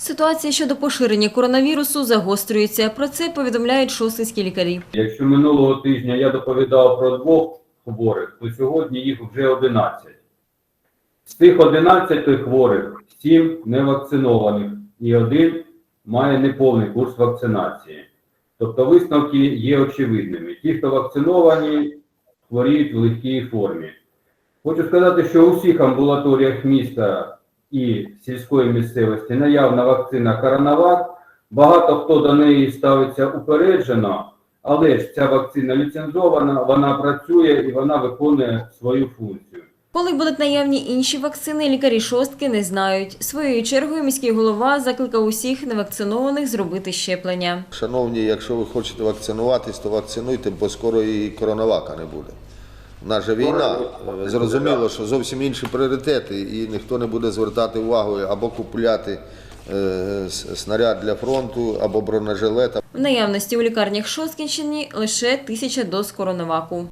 Ситуація щодо поширення коронавірусу загострюється. Про це повідомляють шостинські лікарі. Якщо минулого тижня я доповідав про двох хворих, то сьогодні їх вже 11. З тих 11 хворих 7 невакцинованих і один має неповний курс вакцинації. Тобто висновки є очевидними. Ті, хто вакциновані, хворіють в легкій формі. Хочу сказати, що у всіх амбулаторіях міста і сільської місцевості наявна вакцина Коронавак. Багато хто до неї ставиться упереджено, але ж ця вакцина ліцензована, вона працює і вона виконує свою функцію. Коли будуть наявні інші вакцини, лікарі шостки не знають. Своєю чергою міський голова закликав усіх невакцинованих зробити щеплення. Шановні, якщо ви хочете вакцинуватись, то вакцинуйте, бо скоро і коронавака не буде. У нас же війна. Зрозуміло, що зовсім інші пріоритети, і ніхто не буде звертати увагу або купувати е, снаряд для фронту, або бронежилета. В наявності у лікарнях Шоскінщині лише тисяча доз коронаваку.